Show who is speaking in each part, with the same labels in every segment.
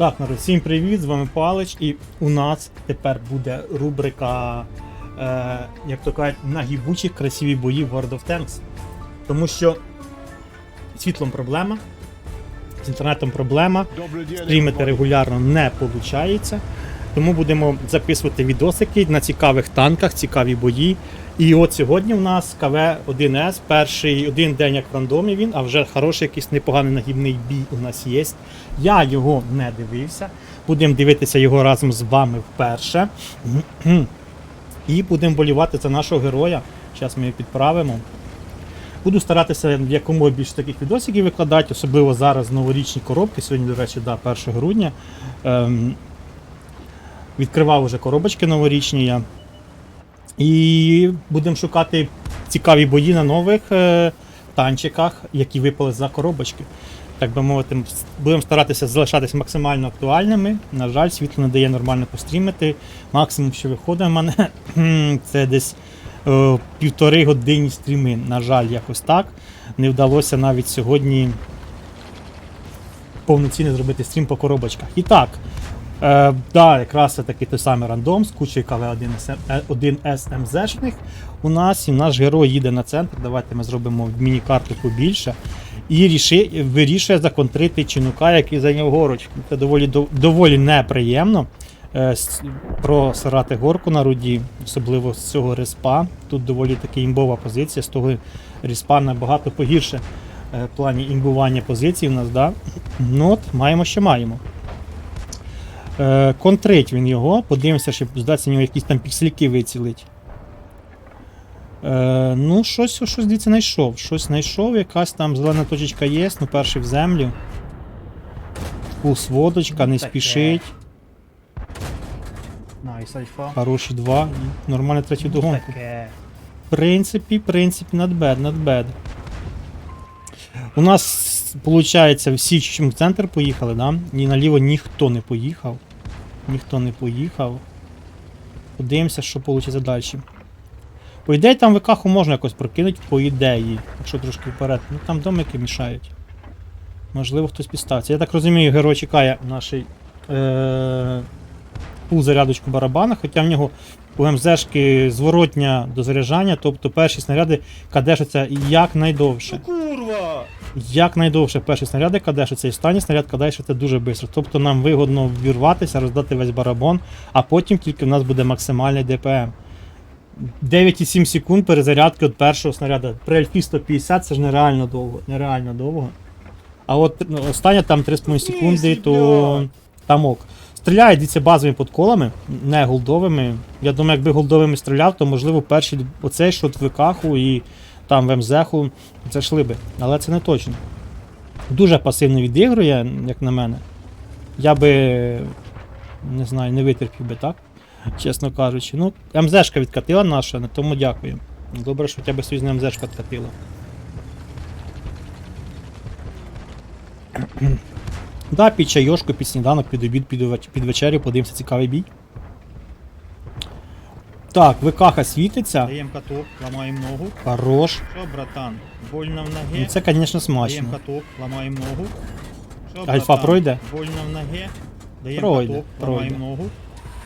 Speaker 1: Так, народ, всім привіт, з вами Палич, і у нас тепер буде рубрика, е, як то кажуть, нагибучі красиві бої в World of Tanks. Тому що з світлом проблема, з інтернетом проблема, стрімити регулярно не виходить. Тому будемо записувати відосики на цікавих танках, цікаві бої. І от сьогодні в нас КВ-1С, перший один день як в рандомі він, а вже хороший якийсь непоганий нагібний бій у нас є. Я його не дивився. Будемо дивитися його разом з вами вперше. І будемо болівати за нашого героя. Зараз ми його підправимо. Буду старатися якомога більше таких відосиків викладати, особливо зараз новорічні коробки. Сьогодні, до речі, да, 1 грудня. Ем, відкривав уже коробочки новорічні я. І будемо шукати цікаві бої на нових е, танчиках, які випали за коробочки. Так би мовити, будемо старатися залишатися максимально актуальними. На жаль, світло не дає нормально пострімити. Максимум, що виходить в мене, це десь е, півтори годинні стріми. На жаль, якось так. Не вдалося навіть сьогодні повноцінно зробити стрім по коробочках. І так, Е, да, якраз це такий той самий рандом з кучою КВ-1 СМЗшних у нас, і наш герой їде на центр. Давайте ми зробимо міні-карту побільше. І ріши, вирішує законтрити чинука, який зайняв горочку. Це доволі, дов- доволі неприємно е, просирати горку на руді, особливо з цього респа. Тут доволі таки імбова позиція, з того респа набагато погірше е, в плані імбування позицій у нас. Да? Ну от, маємо, що маємо. Е, контрить він його, подивимося, щоб здатися в нього якісь там піксельки вицілить. Е, ну, щось, щось дивіться, знайшов. Щось знайшов, якась там зелена точечка є, ну перший в землю. Пус водочка, не спішить. Хороші два. Нормально третю догонку. В принципі, в принципі, not bad, not bad. У нас, виходить, всі чим в центр поїхали, да? І наліво ніхто не поїхав. Ніхто не поїхав. Подивимося, що вийде далі. По ідеї, там ВКху можна якось прокинути, по ідеї, якщо трошки вперед. Ну там домики мішають. Можливо, хтось підставиться. Я так розумію, герой чекає нашій е- пул зарядочку барабана, хоча в нього у МЗшки зворотня до заряджання, тобто перші снаряди кадешаться якнайдовше. Якнайдовше перші снаряди кадешаться, і останній снаряд кадешиться дуже швидко. Тобто нам вигодно вірватися, роздати весь барабон, а потім тільки в нас буде максимальний ДПМ. 9,7 секунд перезарядки від першого снаряду. При альфі 150 це ж нереально довго. Нереально довго. А от ну, остання там 3,5 секунди, то там ок. Стріляє, дивіться, базовими подколами, не голдовими. Я думаю, якби голдовими стріляв, то можливо перший оцей шот в ВКху і там в МЗху зайшли би. Але це не точно. Дуже пасивно відігрує, як на мене. Я би не знаю, не витерпів би так, чесно кажучи. Ну, МЗшка відкатила наша, на тому дякую. Добре, що хоча б союзна МЗшка відкатила. Да, під чайошку, під сніданок, під обід, під, під вечерю, подивимося цікавий бій. Так, ВКха світиться.
Speaker 2: Даємо каток, ламаємо ногу.
Speaker 1: Хорош.
Speaker 2: Що, братан? Больно в
Speaker 1: Ну
Speaker 2: ноге.
Speaker 1: це, звісно, смачно.
Speaker 2: Даємо каток, ламаємо ногу. Що,
Speaker 1: Альфа
Speaker 2: братан?
Speaker 1: пройде?
Speaker 2: Больно в ноге. Даємо
Speaker 1: Пройде,
Speaker 2: каток,
Speaker 1: пройде.
Speaker 2: ламаємо ногу.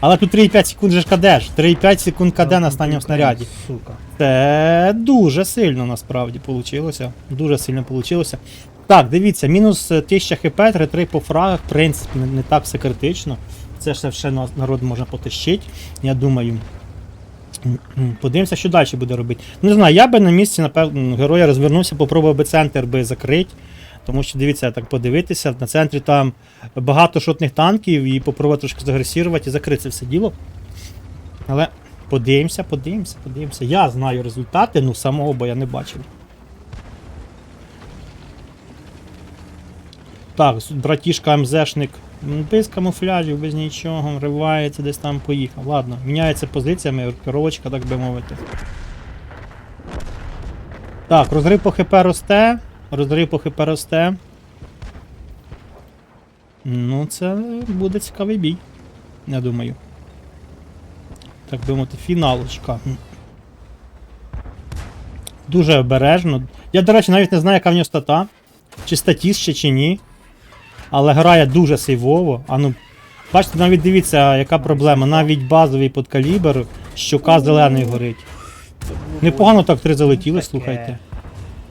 Speaker 1: Але тут 3,5 секунд же ж кадеш. 3,5 секунд каде на останньому снаряді.
Speaker 2: Сука.
Speaker 1: Це дуже сильно насправді вийшло. Дуже сильно вийшло. Так, дивіться, мінус е, 1000 хп, 3-3 по фрагах, в принципі, не, не так все критично. Це ж ще на- народ можна потащити, я думаю. Подивимося, що далі буде робити. Ну, Не знаю, я би на місці, напевно, героя розвернувся, попробував би центр би закрити. Тому що дивіться, так подивитися, на центрі там багато шотних танків і попробувати трошки загресірувати і закрити це все діло. Але подивимося, подивимося, подивимося. Я знаю результати, ну самого бо я не бачив. Так, братішка МЗшник без камуфляжів, без нічого, вривається, десь там поїхав. Ладно, міняється позиціями, керовочка, так би мовити. Так, розрив по ХП росте. Розрив по ХП росте. Ну, це буде цікавий бій. Я думаю. Так би мовити, фіналочка. Дуже обережно. Я, до речі, навіть не знаю, яка в нього стата. Чи статіст ще, чи ні. Але грає дуже сейвово. А ну, бачите, навіть дивіться, яка проблема. Навіть базовий подкалібр, щока зелений горить. Непогано так три залетіли, слухайте.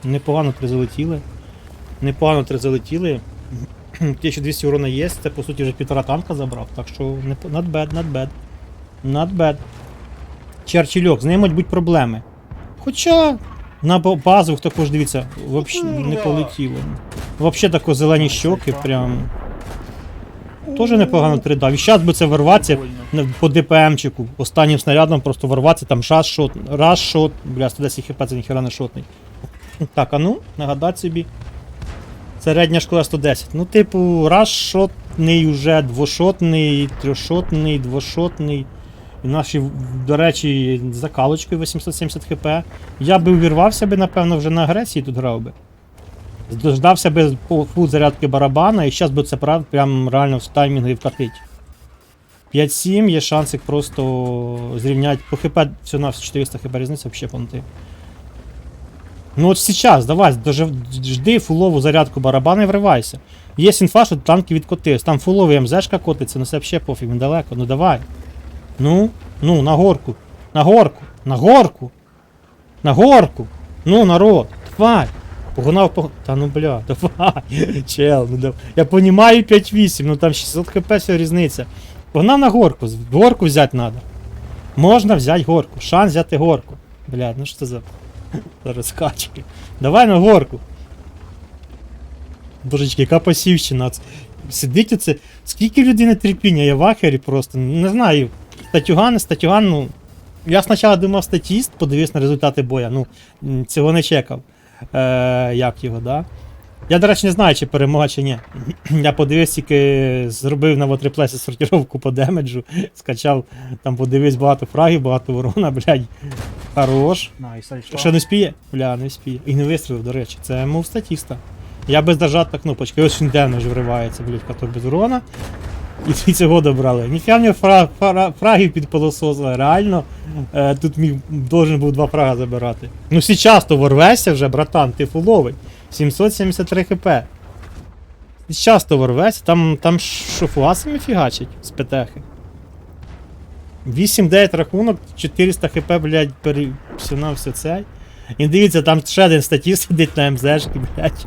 Speaker 1: Непогано три залетіли. Непогано три залетіли. 1200 урона є, це по суті вже півтора танка забрав, так що not bad, not bad. Not bad. Черчильок, з ним можуть бути проблеми. Хоча на ба- базових також дивіться, взагалі не полетіло. Взагалі тако зелені щоки, прям. Теж непогано три дав. І зараз би це ворватися по ДПМчику. Останнім снарядом просто ворватися, там раз шот, раз шот, бля, 110 хп це ніхера не шотний. Так, а ну, нагадати собі. Середня школа 110. Ну, типу, раз шотний уже, двошотний, трьохшотний, двошотний. І наші, до речі, з закалочкою 870 хп. Я би увірвався би, напевно, вже на агресії тут грав би. Дождався би фул зарядки барабана, і зараз би це прав, прям реально в таймінги вкатить. 5-7 є шанс їх просто зрівняти. По хп все на 400 хп різниця взагалі понти. Ну от сейчас, давай, дожив, жди фулову зарядку барабана і вривайся. Є інфа, що танки відкотились. Там фуловий МЗшка котиться, ну це взагалі пофіг, він далеко. Ну давай. Ну, ну, на горку. На горку. На горку. На горку. Ну, народ, давай. Погнав по. Та ну бля, давай. Чел, ну давай. Я понімаю 5-8, ну там 600 хп все різниця. Погнав на горку, горку взяти треба. Можна взяти горку. Шанс взяти горку. Блядь, ну що це за. Зараз скачки. Давай на горку. Божечки, яка пасівщина. Ц- Сидить оце. Скільки людини терпіння, я в ахері просто. Не знаю. Статюган, статюган, ну. Я спочатку думав статіст, подивився на результати боя. Ну, цього не чекав. Е, як його, да? Я, до речі, не знаю, чи перемога, чи ні. Я подивився, тільки зробив на вотриплесі сортировку по демеджу, скачав, там подивився багато фрагів, багато ворона, блядь. Хорош. Ще не спіє? Бля, не спіє. І не вистрілив, до речі. Це мов статіста. Я без нажата кнопочки. Ось він демедж вривається, блядь, като без урона. І цього добрали. Ніфіга мені фра, фра, фрагів під пилососили. Реально, е, тут міг должен був два фрага забирати. Ну сейчас то ворвешся вже, братан, ти фуловий. 773 хп. Сейчас то ворвешся, там, там що фугасами фігачить з петехи. 8-9 рахунок, 400 хп, блядь, все цей. І дивіться, там ще один статів сидить на МЗшки, блядь.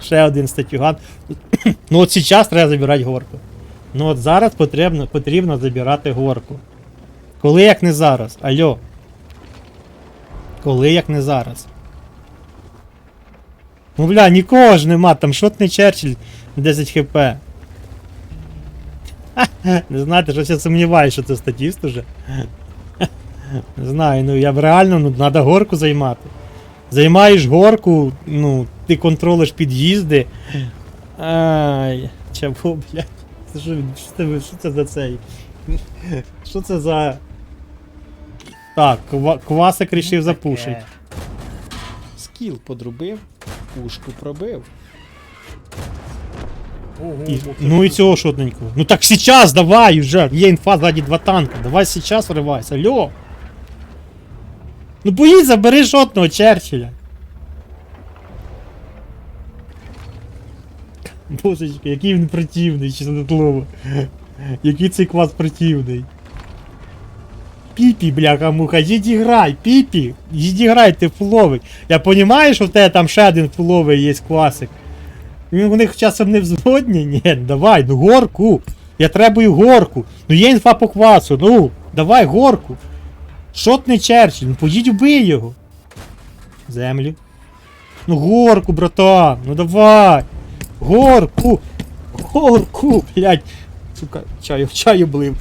Speaker 1: ще один статюган. ну от зараз треба забирати горку. Ну от зараз потрібно, потрібно забирати горку. Коли як не зараз? Алло. Коли як не зараз? Ну бля, нікого ж нема, там шотний Черчилль 10 хп. Не знаєте, щось я сумніваюся, що це статіст уже. Не знаю, ну я б реально, ну треба горку займати. Займаєш горку, ну, ти контролиш під'їзди. Ай, чого, блядь. Це що, він- що, це, що це за цей? Що це за. Так, ква- квасик рішив запушить.
Speaker 3: Скіл подрубив, пушку пробив.
Speaker 2: Ого,
Speaker 1: І, ну і цього шотненького. Ну так сейчас давай уже. Є інфа ззаді два танка. Давай сейчас вривайся. Алло. Ну поїдь, забери шотного Черчилля. Божечки, який він противний, чесно слово. Який цей квас противний. Піпі, бляха муха, їдь грай, піпі, їдь грай, ти фуловий. Я розумію, що в тебе там ще один фуловий є класик. У них часом не взводні? Ні, давай, ну горку. Я требую горку. Ну є інфа по квасу, ну, давай горку. Шотний Черчилль, ну поїдь убий його. Землю. Ну горку, братан, ну давай. Горку. Горку, блядь. Сука, чаю, чаю блив.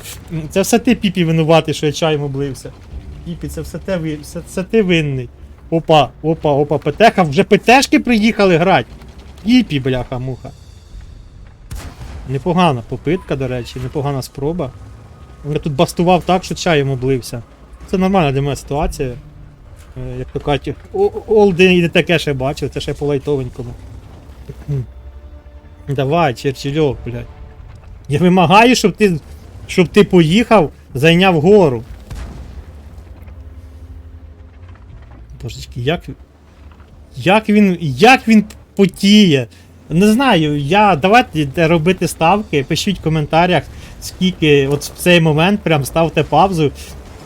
Speaker 1: Це все ти, Піпі, винуватий, що я чаєм облився. Піпі, це все, те, ви- все, все ти винний. Опа, опа, опа, ПТХ, вже ПТшки приїхали грати. Піпі, бляха, муха. Непогана попитка, до речі, непогана спроба. Я тут бастував так, що чаєм облився. Це нормальна для мене ситуація. Е, Як то кажуть, олди і таке ще бачив, це ще по лайтовенькому. Давай, черчильок, блядь. Я вимагаю, щоб ти. Щоб ти поїхав, зайняв гору. Божечки, як. Як він. Як він потіє? Не знаю, я давайте робити ставки, пишіть в коментарях, скільки, от в цей момент прям ставте паузу.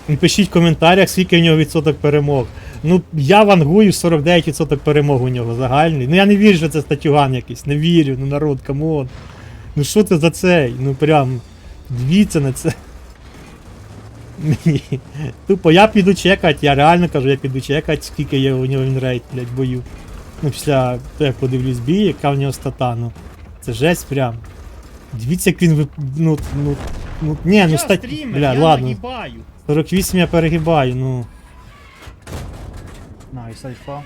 Speaker 1: і Пишіть в коментарях, скільки в нього відсоток перемог. Ну, я вангую 49% перемог у нього загальний. Ну я не вірю, що це статюган якийсь. Не вірю, ну народ, камон. Ну що це за цей? Ну прям. Дивіться на це. Ні. Тупо я піду чекати, я реально кажу, я піду чекати, скільки є у нього вінрейт, блядь, бою. Ну, після того, як подивлюсь бій, яка в нього стата, ну. Це жесть прям. Дивіться, як він вип... ну, ну, ну, ні, ну стать... Бля,
Speaker 2: я
Speaker 1: ладно.
Speaker 2: нагибаю.
Speaker 1: 48 я перегибаю, ну.
Speaker 2: Найс, альфа.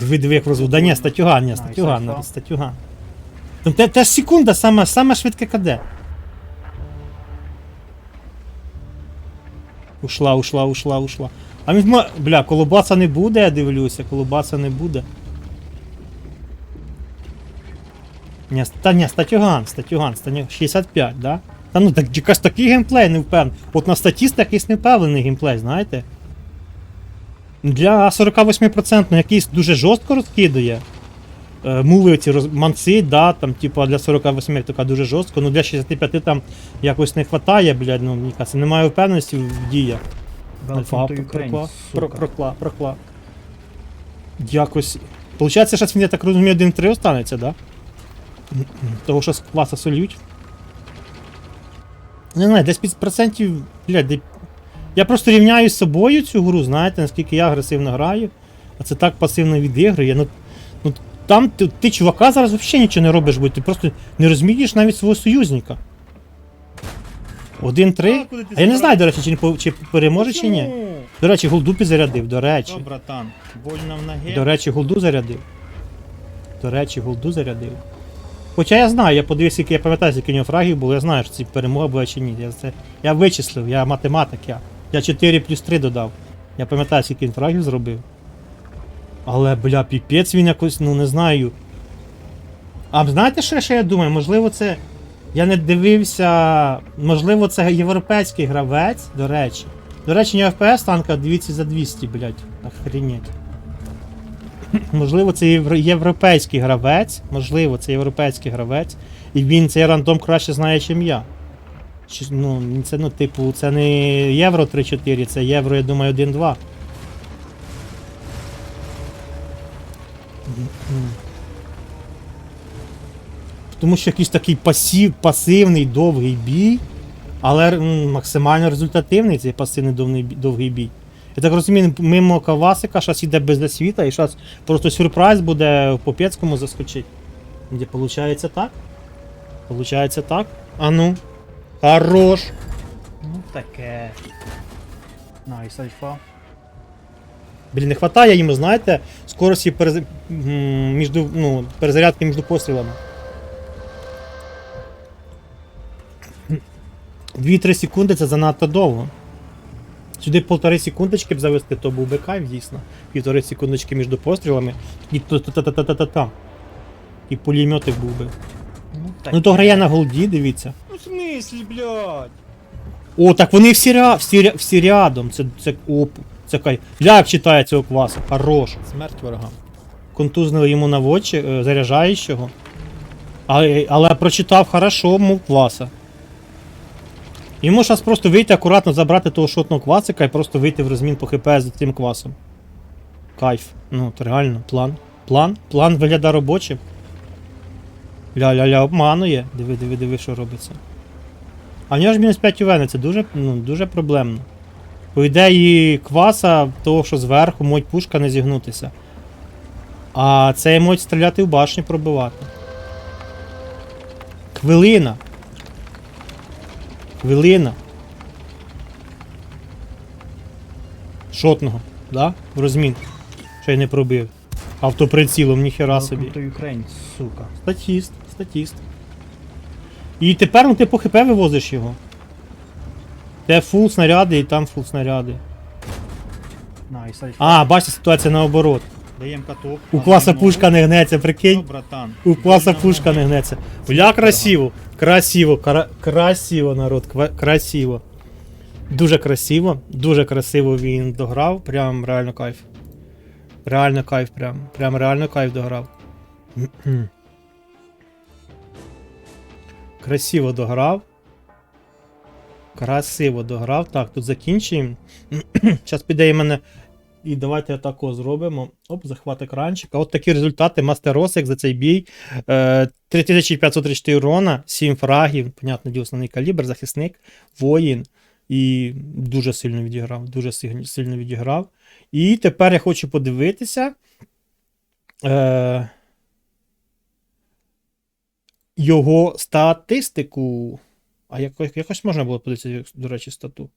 Speaker 1: Диви, диви, як розву. Да ні, статюган, ні,
Speaker 2: Найс,
Speaker 1: статюган,
Speaker 2: альфа.
Speaker 1: статюган. Ну, те, те ж секунда, саме, саме швидке КД. Ушла, ушла, ушла, ушла. А він, бля, колобаса не буде, я дивлюся, колобаса не буде. Ні, та ні, статюган, статюган, статюган, 65, да? Та ну так якась такий геймплей не впевнений. От на статіст якийсь не впевнений геймплей, знаєте? Для 48% ну, якийсь дуже жорстко розкидує. Е, Муви ці роз... да, там, типу, для 48 така дуже жорстко, ну для 65 там якось не вистачає, блядь, ну, мені кажеться, немає впевненості в діях. Альфа, прокла, прокла, прокла. Якось. Получається, зараз він, я так розумію, 1-3 останеться, да? Того, що з класа сольють. Не знаю, десь 5%, блядь. Я просто рівняю з собою цю гру, знаєте, наскільки я агресивно граю, а це так пасивно відігрує. Ну, ну там ти, ти чувака зараз взагалі нічого не робиш, бо ти просто не розумієш навіть свого союзника. 1-3.
Speaker 2: А,
Speaker 1: А я не знаю, до речі, чи, не чи переможе, чи ні. До речі, голду підзарядив, до речі.
Speaker 2: Що, братан? Больно в ноге?
Speaker 1: До речі, голду зарядив. До речі, голду зарядив. Хоча я знаю, я подивився, я пам'ятаю, скільки у нього фрагів було, я знаю, що ці перемога була чи ні. Я, це, я вичислив, я математик, я. Я 4 плюс 3 додав. Я пам'ятаю, скільки він фрагів зробив. Але, бля, піпець він якось, ну не знаю. А знаєте, що ще я думаю? Можливо, це. Я не дивився. Можливо, це європейський гравець, до речі. До речі, не FPS танка 200 за 200, блядь. Охренеть. Можливо, це євро- європейський гравець. Можливо, це європейський гравець. І він цей рандом краще знає, ніж я. Ну, це, ну, типу, це не Євро 3-4, це Євро, я думаю, 1-2. Тому що якийсь такий пасів, пасивний довгий бій, але максимально результативний цей пасивний довгий, довгий бій. Я так розумію, мимо Кавасика зараз іде без світа, і зараз просто сюрприз буде в Попецькому заскочить. Де виходить так? Получається так? А ну. Хорош.
Speaker 2: Ну таке. Найс, альфа.
Speaker 1: Блін, не вистачає йому, знаєте, скорості перез... між, ну, перезарядки між пострілами. 2-3 секунди це занадто довго. Сюди полтори секундочки б завести, то був би кайф, дійсно. Півтори секундочки між пострілами. І та-та-та-та-та-та-та. І пулеметик був би.
Speaker 2: Ну.
Speaker 1: Ну то грає на голді, дивіться.
Speaker 2: Смислі, блядь?
Speaker 1: О, так вони всі, ря... всі, ря... всі рядом. Це, це оп. Це кай. Як читає цього класу. Хорош.
Speaker 3: Смерть ворогам.
Speaker 1: контузнили йому на очі, е, заряджаючого. Але, але прочитав хорошо, мов класа. Йому зараз просто вийти акуратно забрати того шотного класика і просто вийти в розмін по ХП з цим класом. Кайф. Ну, то реально, план. План. План виглядає робочим. Ля-ля-ля, обманує. Диви, диви, диви, що робиться. А в нього ж мінус 5 УВН, це дуже, ну, дуже проблемно. По ідеї кваса, того, що зверху можуть пушка не зігнутися. А це можуть стріляти в башню пробивати. Хвилина. Хвилина. Шотного, да? В розмін. Ще й не пробив. Автоприцілом, ніхера собі.
Speaker 2: Ukraine, сука.
Speaker 1: Статіст, статіст. І тепер ну, ти по ХП вивозиш його. Те фул снаряди і там фул снаряди.
Speaker 2: Найс.
Speaker 1: А, бачите, ситуація наоборот.
Speaker 2: Даєм каток.
Speaker 1: У класа пушка не гнеться, прикинь.
Speaker 2: братан?
Speaker 1: У класа пушка не гнеться. Бля, красиво. Красиво, кра- красиво, народ, ква- красиво. Дуже красиво, дуже красиво він дограв, прям реально кайф. Реально кайф, прям. Прям реально кайф дограв. Красиво дограв. Красиво дограв. Так, тут закінчуємо. Зараз піде і мене. І давайте тако зробимо. Оп, захват екранчика. От такі результати. Мастеросик за цей бій. Е, 3534 урона, 7 фрагів. Понятно, діло, основний калібр, захисник, воїн. І дуже сильно відіграв. Дуже сильно відіграв. І тепер я хочу подивитися. Е, його статистику. А якось, якось можна було подивитися, до речі, стату.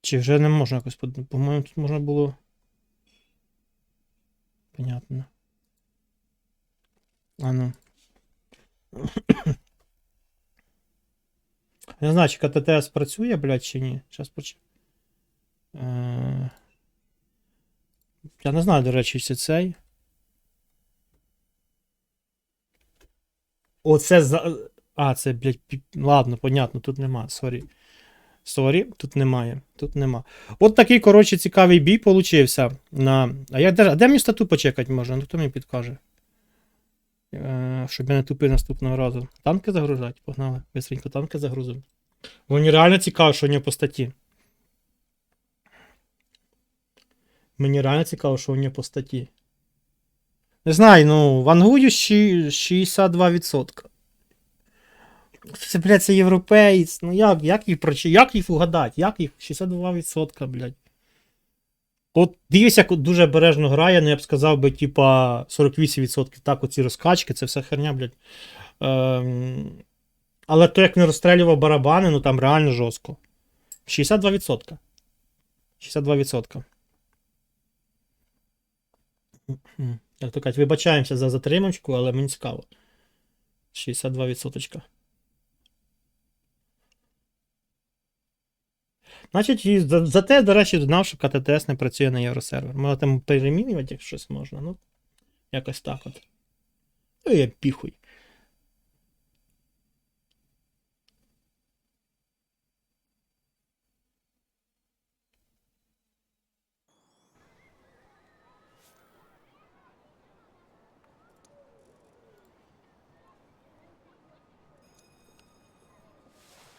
Speaker 1: Чи вже не можна якось подивитися? По-моєму, тут можна було. Понятно. А ну. Не знаю, чи КТТС працює, блядь, чи ні. Зараз поч... Я не знаю, до речі, чи цей. Оце за. А, це, блядь, ладно, понятно, тут нема, сорі. Сорі, тут немає. Тут нема. От такий, коротше, цікавий бій получився. На... А я а де мені стату почекати можна? Ну хто мені підкаже? Е, щоб я не тупив наступного разу. Танки загружать? Погнали. Бистренько танки загрузимо. Мені реально цікаво, що у нього по статті. Мені реально цікаво, що у нього по статті. Не знаю, ну, вангую щі- 62%. Це, блядь, це європейць. Ну як, як їх прочи, як їх угадати? Як їх? 62%, блядь. От дивись, як дуже обережно грає, ну я б сказав би, типа 48%. Так, оці розкачки, це вся херня, блядь. Ем... Але то, як не розстрелював барабани, ну там реально жорстко. 62%. 62%. Як то кажуть, вибачаємося за затримочку, але мені цікаво. 62%. Значить, і за, за те, до речі, знав, що КТТС не працює на євросервер. Можна там перемінювати, як щось можна. Ну, якось так от. Ну, я піхуй.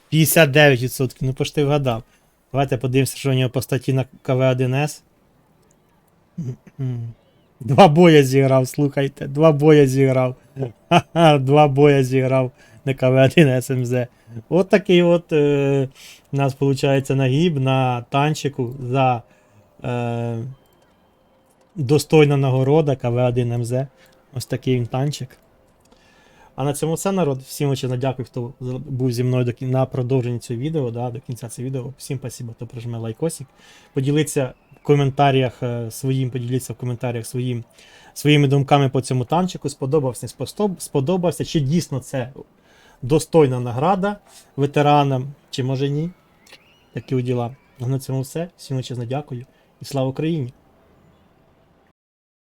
Speaker 1: П'ятдесят дев'ять відсотків, ну почти вгадав. Давайте подивимося, що у нього по статті на КВ1С. Два боя зіграв, слухайте. Два боя зіграв. Два боя зіграв на КВ1 СМЗ. От такий от е, у нас виходить нагіб на танчику за е, достойна нагорода КВ1 МЗ. Ось такий він танчик. А на цьому все, народ. Всім очень дякую, хто був зі мною до кін- на продовженні цього відео, да, до кінця цього відео. Всім спасибо, хто прижме лайкосик. Поділіться в коментарях е, своїм, поділіться в коментарях своїм, своїми думками по цьому танчику. Сподобався, сподобався. Чи дійсно це достойна награда ветеранам, чи може ні? Такі от діла. А на цьому все. Всім величезно дякую і слава Україні!